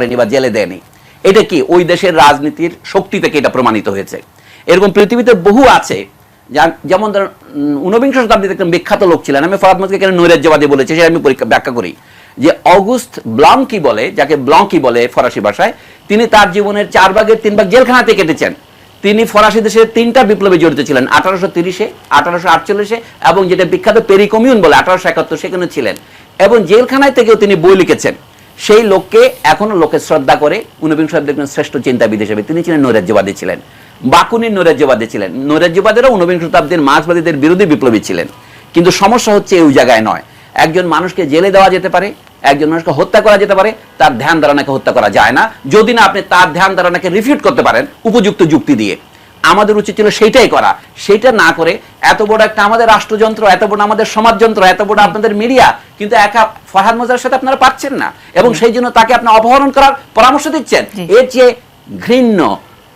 করেনি বা জেলে দেয়নি। এটা কি ওই দেশের রাজনীতির শক্তি থেকে এটা প্রমাণিত হয়েছে? এরকম পৃথিবীতে বহু আছে যেমন ধর ঊনবিংশ শতাব্দীতে একজন বিখ্যাত লোক ছিলেন, আমি ফরাদ মজকে কেন নৈরাজ্যবাদী বলেছি, সেটা আমি পরীক্ষা, ব্যাখ্যা করি। যে অগুস্ট ব্লাঙ্কি বলে, যাকে ব্লঙ্কি বলে ফরাসি ভাষায়, তিনি তার জীবনের চার ভাগের তিন ভাগ জেলখানাতে কেটেছেন। তিনি ফরাসি দেশের তিনটা বিপ্লবে জড়িত ছিলেন, আঠারোশো তিরিশে, আঠারোশো আটচল্লিশে, এবং যেটা বিখ্যাত পেরিকমিউন বলে, আঠারোশো একাত্তর সেখানে ছিলেন। এবং জেলখানায় থেকেও তিনি বই লিখেছেন। সেই লোককে এখনও লোকে শ্রদ্ধা করে ঊনবিংশ শতাব্দীর একজন শ্রেষ্ঠ চিন্তাবিদ হিসেবে তিনি ছিলেন নৈরাজ্যবাদী ছিলেন। বাকুনির নৈরাজ্যবাদী ছিলেন। নৈরাজ্যবাদীরা ঊনবিংশ শতাব্দীর মার্ক্সবাদীদের বিরোধী বিপ্লবী ছিলেন। কিন্তু সমস্যা হচ্ছে এই জায়গায় নয়। একজন মানুষকে জেলে দেওয়া যেতে পারে, একজন মানুষকে হত্যা করা যেতে পারে, তার ধ্যান ধারণাকে হত্যা করা যায় না। যদি না আপনি তার ধ্যান ধারণাকে রিফিউট করতে পারেন, উপযুক্ত যুক্তি দিয়ে। আমাদের উচিত ছিল সেইটাই করা। সেটা না করে এত বড় একটা আমাদের রাষ্ট্রযন্ত্র এত বড় আমাদের সমাজযন্ত্র এত বড় আপনাদের মিডিয়া কিন্তু একা ফরহাদ মোজার সাথে আপনারা পাচ্ছেন না। এবং সেই জন্য তাকে আপনি অপহরণ করার পরামর্শ দিচ্ছেন। এর চেয়ে ঘৃণ্য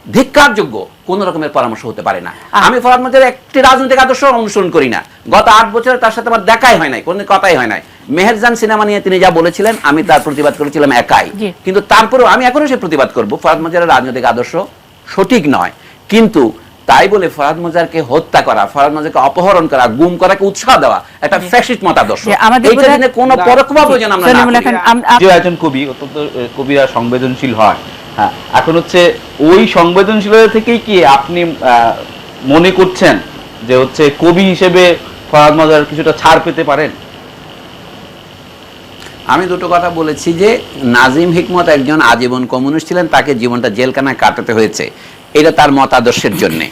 ধিক্কারযোগ্য কোন রকমের পরামর্শ হতে পারে না। আমি ফরহাদ মজার একটি রাজনৈতিক আদর্শ অনুসরণ করি না। গত আট বছরে তার সাথে আমার দেখাই হয় নাই কোনো কথাই হয় নাই। মেহেরজান সিনেমা নিয়ে তিনি যা বলেছিলেন আমি তার প্রতিবাদ করেছিলাম একাই। কিন্তু তারপরেও আমি এখনও সে প্রতিবাদ করব। ফরহাদ মোজারের রাজনৈতিক আদর্শ সঠিক নয়। কিন্তু তাই বলে ফরহাদ মোজারকে হত্যা করা ফরহাদ মোজারকে অপহরণ করা গুম করাকে উৎসাহ দেওয়া একটা ফ্যাসিস্ট মতাদর্শ। এইটা জেনে কোনো পরোক্ষভাবে যেন আমরা করি। যে একজন কবি অত্যন্ত কবিরা সংবেদনশীল হয়। হ্যাঁ এখন হচ্ছে ওই সংবেদনশীলতা থেকেই কি আপনি মনে করছেন যে হচ্ছে কবি হিসেবে ফরাদ মাজার কিছুটা ছাড় পেতে পারেন? আমি দুটো কথা বলেছি যে নাজিম হিকমত একজন আজীবন কমিউনিস্ট ছিলেন তাকে জীবনটা জেলখানায় কাটাতে হয়েছে। এটা তার মতাদর্শের জন্যে।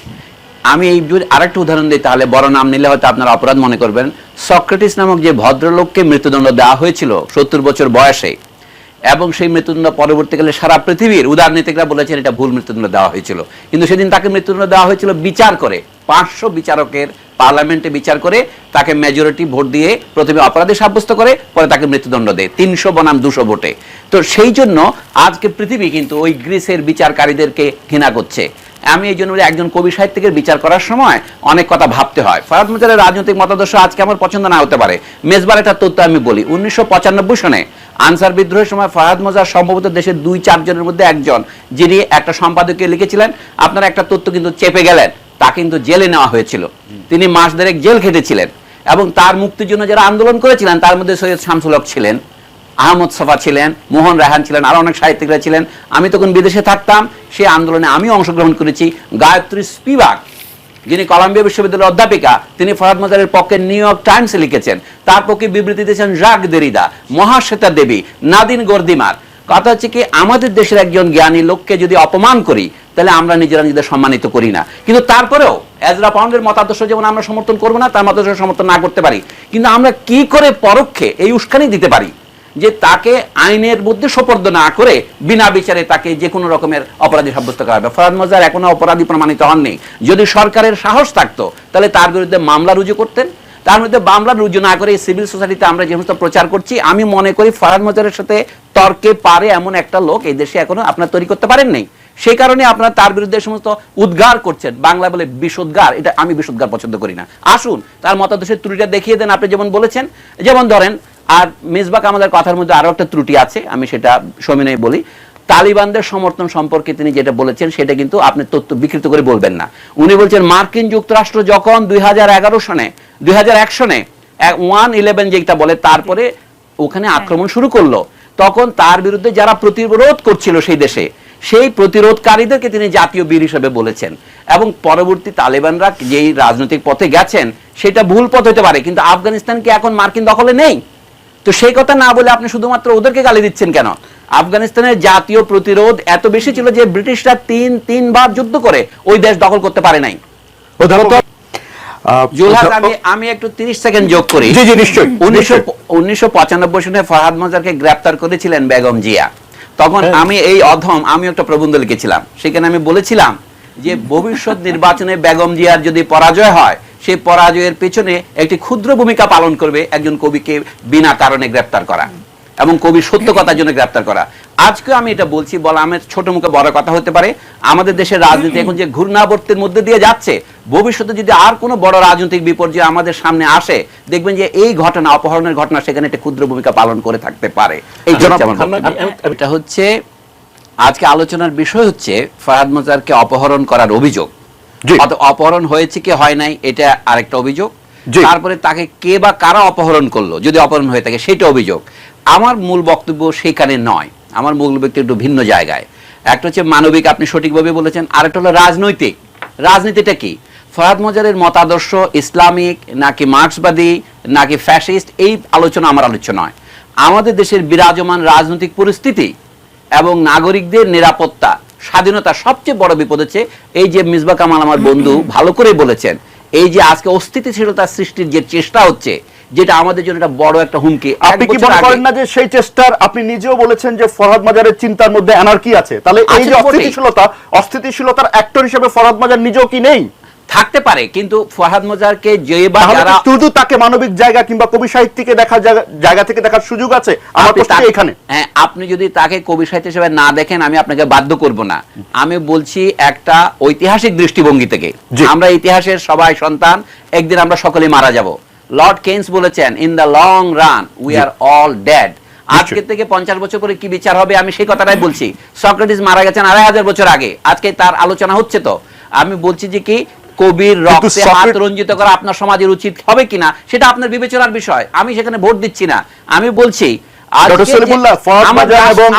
আমি এই আরেকটা উদাহরণ দিই, তাহলে বড় নাম নিলে হয়তো আপনারা অপরাধ মনে করবেন। সক্রেটিস নামক যে ভদ্রলোককে মৃত্যুদণ্ড দেওয়া হয়েছিল সত্তর বছর বয়সে, এবং সেই মৃত্যুদণ্ড পরবর্তীকালে সারা পৃথিবীর উদারনীতিকরা বলেছেন এটা ভুল মৃত্যুদণ্ড দেওয়া হয়েছিল। কিন্তু সেদিন তাকে মৃত্যুদণ্ড দেওয়া হয়েছিল বিচার করে। পাঁচশো বিচারকের পার্লামেন্টে বিচার করে তাকে মেজরিটি ভোট দিয়ে প্রথমে অপরাধী সাব্যস্ত করে, পরে তাকে মৃত্যুদণ্ড দেয়। তিনশো বনাম দুশো ভোটে। তো সেই জন্য আজকে পৃথিবী কিন্তু ওই গ্রিসের বিচারকারীদেরকে ঘৃণা করছে। আমি এই জন্য একজন কবি সাহিত্যিকের বিচার করার সময় অনেক কথা ভাবতে হয়। ফরাদ মুজারের রাজনৈতিক মতাদর্শ আজকে আমার পছন্দ না হতে পারে। মেজবার একটা তথ্য আমি বলি, উনিশশো পঁচানব্বই সনে আনসার বিদ্রোহের সময় ফরাদ মজার সম্ভবত দেশের দুই চারজনের মধ্যে একজন, যিনি একটা সম্পাদকীয় লিখেছিলেন। আপনারা একটা তথ্য কিন্তু চেপে গেলেন। তা কিন্তু জেলে নেওয়া হয়েছিল। তিনি মাস দেড়েক জেল খেটেছিলেন এবং তার মুক্তির জন্য যারা আন্দোলন করেছিলেন, তার মধ্যে সৈয়দ শামসুল হক ছিলেন, আহমদ সফা ছিলেন, মোহন রায়হান ছিলেন, আরও অনেক সাহিত্যিকরা ছিলেন। আমি তখন বিদেশে থাকতাম সেই আন্দোলনে আমি অংশগ্রহণ করেছি। গায়ত্রী স্পিবাক, যিনি কলাম্বিয়া বিশ্ববিদ্যালয়ের অধ্যাপিকা, তিনি ফরাদ মাজারের পক্ষে নিউ ইয়র্ক টাইমসে লিখেছেন। তার পক্ষে বিবৃতি দিয়েছেন রাগ দেরিদা, মহাশ্বেতা দেবী, নাদিন গর্দিমার কথা হচ্ছে কি, আমাদের দেশের একজন জ্ঞানী লোককে যদি অপমান করি, তাহলে আমরা নিজেরা নিজেদের সম্মানিত করি না। কিন্তু তারপরেও এজরা পাউন্ডের মতাদর্শ যেমন আমরা সমর্থন করব না, তার মতাদর্শ সমর্থন না করতে পারি। কিন্তু আমরা কি করে পরোক্ষে এই উস্কানি দিতে পারি? যে তাকে আইনের মধ্যে সোপর্দ না করে বিনা বিচারে তাকে যে কোনো রকমের অপরাধী সাব্যস্ত করা হবে। ফরাদ মজার এখনও অপরাধী প্রমাণিত হননি। যদি সরকারের সাহস থাকতো, তাহলে তার বিরুদ্ধে মামলা রুজু করতেন। তার মধ্যে মামলা রুজু না করে সিভিল সোসাইটিতে আমরা যে সমস্ত প্রচার করছি, আমি মনে করি ফরাদ মজারের সাথে তর্কে পারে এমন একটা লোক এই দেশে এখনও আপনার তৈরি করতে পারেন নাই। সেই কারণে আপনারা তার বিরুদ্ধে সমস্ত উদ্গার করছেন। বাংলা বলে বিষোদ্গার, এটা আমি বিষোদ্গার পছন্দ করি না। আসুন, তার মতাদর্শের ত্রুটিটা দেখিয়ে দেন আপনি যেমন বলেছেন। যেমন ধরেন, আর মিসবাক আমাদের কথার মধ্যে আরও একটা ত্রুটি আছে, আমি সেটা সমিনয় বলি। তালিবানদের সমর্থন সম্পর্কে তিনি যেটা বলেছেন সেটা কিন্তু আপনি তথ্য বিকৃত করে বলবেন না। উনি বলছেন মার্কিন যুক্তরাষ্ট্র যখন দুই সনে দুই সনে ওয়ান ইলেভেন যেটা বলে তারপরে ওখানে আক্রমণ শুরু করল তখন তার বিরুদ্ধে যারা প্রতিরোধ করছিল সেই দেশে সেই প্রতিরোধকারীদেরকে তিনি জাতীয় বীর হিসেবে বলেছেন। এবং পরবর্তী তালেবানরা যেই রাজনৈতিক পথে গেছেন সেটা ভুল পথ হতে পারে কিন্তু আফগানিস্তান কি এখন মার্কিন দখলে নেই? তো সেই কথা না বলে আপনি শুধুমাত্র ওদেরকে গালি দিচ্ছেন কেন? আফগানিস্তানের জাতীয় প্রতিরোধ এত বেশি ছিল যে ব্রিটিশরা তিন তিনবার যুদ্ধ করে ওই দেশ দখল করতে পারে নাই। অধ্যাপক- আমি আমি একটু 30 সেকেন্ড যোগ করি। উনিশশো সনে ফরহাদ মজারকে গ্রেপ্তার করেছিলেন বেগম জিয়া। তখন হ্যাঁ। আমি এই অধম আমি একটা প্রবন্ধ লিখেছিলাম। সেখানে আমি বলেছিলাম যে ভবিষ্যৎ নির্বাচনে বেগম জিয়ার যদি পরাজয় হয় সেই পরাজয়ের পেছনে একটি ক্ষুদ্র ভূমিকা পালন করবে একজন কবিকে বিনা কারণে গ্রেপ্তার করা এবং কবি সত্য কথার জন্য গ্রেপ্তার করা। আজকে আমি এটা বলছি বলা আমার ছোট মুখে বড় কথা হতে পারে। আমাদের দেশের রাজনীতি এখন যে ঘূর্ণাবর্তের মধ্যে দিয়ে যাচ্ছে ভবিষ্যতে যদি আর কোনো বড় রাজনৈতিক বিপর্যয় আমাদের সামনে আসে দেখবেন যে এই ঘটনা অপহরণের ঘটনা সেখানে একটা ক্ষুদ্র ভূমিকা পালন করে থাকতে পারে। এই এটা হচ্ছে আজকে আলোচনার বিষয় হচ্ছে ফাহাদ মজারকে অপহরণ করার অভিযোগ। অপহরণ হয়েছে কি হয় নাই এটা আরেকটা অভিযোগ। তারপরে তাকে কে বা কারা অপহরণ করল যদি অপহরণ হয়ে থাকে সেটা অভিযোগ। আমার মূল বক্তব্য সেখানে নয়। আমার মূল বক্তব্য একটু ভিন্ন জায়গায়। একটা হচ্ছে মানবিক আপনি সঠিকভাবে বলেছেন। আরেকটা হলো রাজনৈতিক। রাজনীতিটা কি? ফরাদ মজারের মতাদর্শ ইসলামিক নাকি মার্ক্সবাদী নাকি ফ্যাসিস্ট এই আলোচনা আমার আলোচনা নয়। আমাদের দেশের বিরাজমান রাজনৈতিক পরিস্থিতি এবং নাগরিকদের নিরাপত্তা স্বাধীনতা সবচেয়ে বড় বিপদ হচ্ছে এই যে মিসবা কামাল আমার বন্ধু ভালো করে বলেছেন এই যে আজকে অস্থিতিশীলতা সৃষ্টির যে চেষ্টা হচ্ছে যেটা আমাদের জন্য একটা বড় একটা হুমকি। আপনি কি মনে করেন না যে সেই চেষ্টার আপনি নিজেও বলেছেন যে ফরহাদ মাজারের চিন্তার মধ্যে এনার্কি আছে? তাহলে এই যে অস্থিতিশীলতা অস্থিতিশীলতার অ্যাক্টর হিসেবে ফরহাদ মাজার নিজেও কি নেই? থাকতে পারে কিন্তু ফরহাদ মজারকে যে বা যারা শুধু তাকে মানবিক জায়গা কিংবা কবি সাহিত্যিকে দেখার জায়গা- জায়গা থেকে দেখার সুযোগ আছে? আমার প্রশ্ন এখানে হ্যাঁ আপনি যদি তাকে কবি সাহিত্য হিসেবে না দেখেন আমি আপনাকে বাধ্য করব না। আমি বলছি একটা ঐতিহাসিক দৃষ্টিভঙ্গি থেকে। আমরা ইতিহাসের সবাই সন্তান একদিন আমরা সকলে মারা যাব। লর্ড কেন্স বলেছেন in the long run we are all dead. আজকে থেকে পঞ্চাশ বছর পরে কি বিচার হবে আমি সেই কথাটাই বলছি। সক্রেটিস মারা গেছেন আড়াই হাজার বছর আগে। আজকে তার আলোচনা হচ্ছে তো। আমি বলছি যে কি কবির রক্তে হাত রঞ্জিত করা আপনার সমাজের উচিত হবে কিনা সেটা আপনার বিবেচনার বিষয় আমি সেখানে ভোট দিচ্ছি না আমি বলছি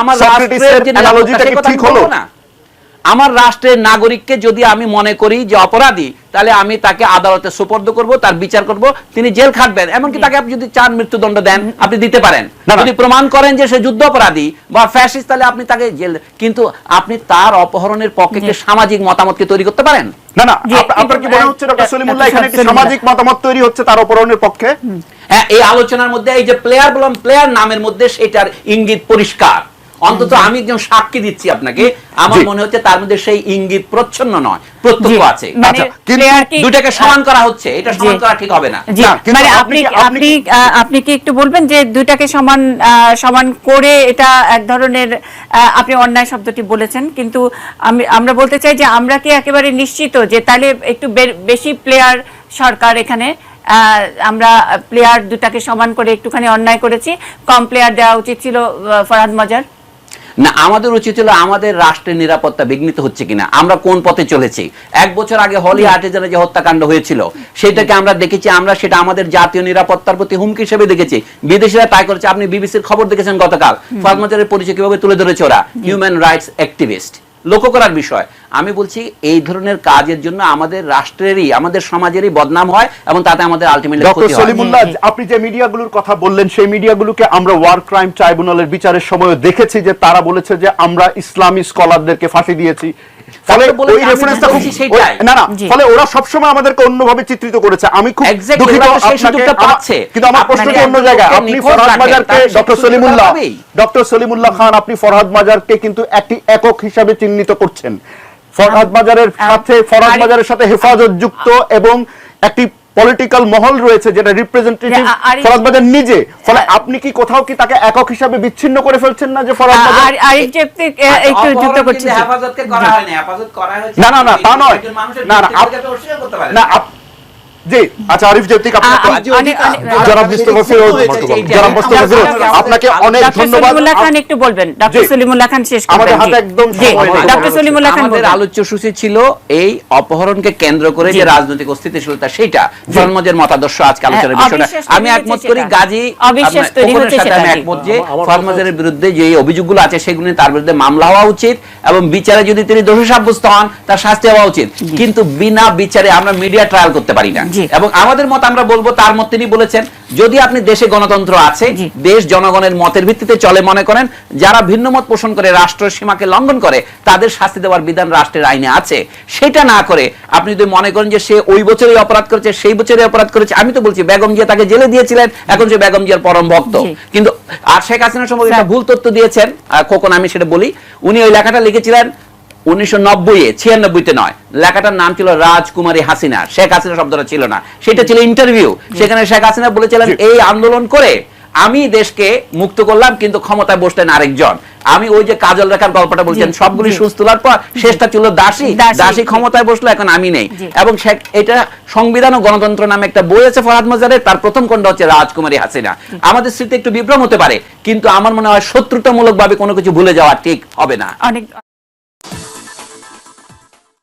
আমার রাষ্ট্রের যে ঠিক হলো? না। আমার রাষ্ট্রের নাগরিককে যদি আমি মনে করি যে অপরাধী তাহলে আমি তাকে আদালতে সুপর্দ করব তার বিচার করব তিনি জেল খাটবেন। এমনকি তাকে আপনি যদি চান মৃত্যুদণ্ড দেন আপনি দিতে পারেন। যদি প্রমাণ করেন যে সে যুদ্ধ অপরাধী বা ফ্যাসিস্ট তাহলে আপনি তাকে জেল কিন্তু আপনি তার অপহরণের পক্ষে কি সামাজিক মতামতকে তৈরি করতে পারেন? না না আপনার কি মনে হচ্ছে ডক্টর ডক্টর সলিমুল্লাহ এখানে সলিমুল্লাহ। সামাজিক মতামত তৈরি হচ্ছে তার অপহরণের পক্ষে? হ্যাঁ এই আলোচনার মধ্যে এই যে প্লেয়ার বললাম প্লেয়ার নামের মধ্যে সেটার ইঙ্গিত পরিষ্কার। অন্তত আমি একজন সাক্ষী দিচ্ছি আপনাকে। আমার মনে হচ্ছে তার মধ্যে সেই ইঙ্গিত প্রচ্ছন্ন নয় প্রত্যক্ষ আছে। মানে আচ্ছা, দুটাকে সমান করা হচ্ছে এটা সমান করা ঠিক হবে না। মানে আপনি আপনি কি- আপনি কি- আহ, আপনি কি একটু বলবেন যে দুইটাকে সমান আহ, সমান করে এটা এক ধরনের আহ, আপনি অন্যায় শব্দটি বলেছেন কিন্তু আমি আমরা বলতে চাই যে আমরা কি একেবারে নিশ্চিত যে তাহলে একটু বে- বেশি প্লেয়ার সরকার এখানে আহ, আমরা প্লেয়ার দুটাকে সমান করে একটুখানি অন্যায় করেছি কম প্লেয়ার দেওয়া উচিত ছিল ফরহাদ মজার। না আমাদের উচিত ছিল আমাদের রাষ্ট্রের নিরাপত্তা বিঘ্নিত হচ্ছে কিনা আমরা কোন পথে চলেছি? এক বছর আগে হলি আর্টিজানে যে হত্যাকাণ্ড হয়েছিল সেটাকে আমরা দেখেছি আমরা সেটা আমাদের জাতীয় নিরাপত্তার প্রতি হুমকি হিসেবে দেখেছি। বিদেশিরা তাই করেছে আপনি বিবিসির খবর দেখেছেন গতকাল। ফার্মাচারের পরিচয় কীভাবে তুলে ধরেছে ওরা? হিউম্যান রাইটস অ্যাক্টিভিস্ট লক্ষ্য করার বিষয়। আমি বলছি এই ধরনের কাজের জন্য আমাদের রাষ্ট্রেরই আমাদের সমাজেরই বদনাম হয় এবং তাতে আমাদের আলটিমেটলি ডক্টর সলিমুল্লাহ। আপনি যে মিডিয়াগুলোর কথা বললেন সেই মিডিয়াগুলোকে আমরা ওয়ার ক্রাইম ট্রাইব্যুনালের বিচারের সময় দেখেছি যে তারা বলেছে যে আমরা ইসলামী স্কলারদেরকে ফাঁসি দিয়েছি। ফলে ওই রেফারেন্সটা খুব না না ফলে ওরা সবসময় আমাদেরকে অন্যভাবে চিত্রিত করেছে। আমি খুব দুঃখিত আপনাকে পাচ্ছে। কিন্তু আমার প্রশ্নটি অন্য জায়গায়? আপনি ফরহাদ মাজারকে ডক্টর সলিমুল্লাহ ডক্টর সলিমুল্লাহ খান আপনি ফরহাদ মাজারকে কিন্তু একটি একক হিসাবে চিহ্নিত করছেন। ফরহাদ বাজারের সাথে ফরহাদ বাজারের মাজারের সাথে হেফাজত যুক্ত এবং একটি পলিটিক্যাল মহল রয়েছে যেটা রিপ্রেজেন্টেটিভ ফরাদ বাজার নিজে। ফলে আপনি কি কোথাও কি তাকে একক হিসাবে বিচ্ছিন্ন করে ফেলছেন না যে ফরাদ বাজার একটু যুক্ত করছি হেফাজতকে করা হয়নি, হেফাজত করা হয়েছে না, না, না, তা নয়। না, না, না জি আচ্ছা আরিফ জেবতিক আ- আপনাকে আ- অনেক- অনেক- জনাব মুস্তফা ফিরোজ জনাব মুস্তফা ফিরোজ আপনাকে অনেক ডক্টর ধন্যবাদ। খান একটু বলবেন ডক্টর সলিমুল্লাহ খান শেষ আমাদের হাতে একদম জি, সময় নেই। ডক্টর সলিমুল্লাহ খান আমাদের আলোচ্য সূচি ছিল এই অপহরণকে কেন্দ্র করে যে রাজনৈতিক অস্থিতিশীলতা সেটা ফরমজের মতাদর্শ আজকে আলোচনার অবিশ্বাস আমি একমত করি গাজী আমি একমত যে বিরুদ্ধে যে অভিযোগগুলো আছে সেগুলো তার বিরুদ্ধে মামলা হওয়া উচিত এবং বিচারে যদি তিনি দোষী সাব্যস্ত হন তার শাস্তি হওয়া উচিত। কিন্তু বিনা বিচারে আমরা মিডিয়া ট্রায়াল করতে পারি না। এবং আমাদের মত আমরা বলব তার মত তিনি বলেছেন যদি আপনি দেশে গণতন্ত্র আছে দেশ জনগণের মতের ভিত্তিতে চলে মনে করেন যারা ভিন্ন মত পোষণ করে রাষ্ট্রের সীমাকে লঙ্ঘন করে তাদের শাস্তি দেওয়ার বিধান রাষ্ট্রের আইনে আছে। সেটা না করে আপনি যদি মনে করেন যে সে ওই বছরই অপরাধ করেছে সেই বছরই অপরাধ করেছে আমি তো বলছি বেগম জিয়া তাকে জেলে দিয়েছিলেন এখন সে বেগম জিয়ার পরম ভক্ত। কিন্তু আর শেখ হাসিনা সম্পর্কে ভুল তথ্য দিয়েছেন খোকন আমি সেটা বলি উনি ওই লেখাটা লিখেছিলেন উনিশশো নব্বই ছিয়ানব্বইতে নয়। লেখাটার নাম ছিল রাজকুমারী হাসিনা। শেখ হাসিনা শব্দটা ছিল না। সেটা ছিল ইন্টারভিউ সেখানে শেখ হাসিনা বলেছিলেন এই আন্দোলন করে আমি দেশকে মুক্ত করলাম কিন্তু ক্ষমতায় বসলেন আরেকজন। আমি ওই যে কাজল রেখার গল্পটা বলছেন সবগুলি সুস্থ তোলার পর শেষটা ছিল দাসী। দাসী, দাসী ক্ষমতায় বসল এখন আমি নেই। এবং এটা সংবিধান ও গণতন্ত্র নামে একটা বই আছে ফরহাদ মজারের তার প্রথম খণ্ড হচ্ছে রাজকুমারী হাসিনা। আমাদের স্মৃতি একটু বিভ্রম হতে পারে কিন্তু আমার মনে হয় শত্রুতামূলক ভাবে কোনো কিছু ভুলে যাওয়া ঠিক হবে না। অনেক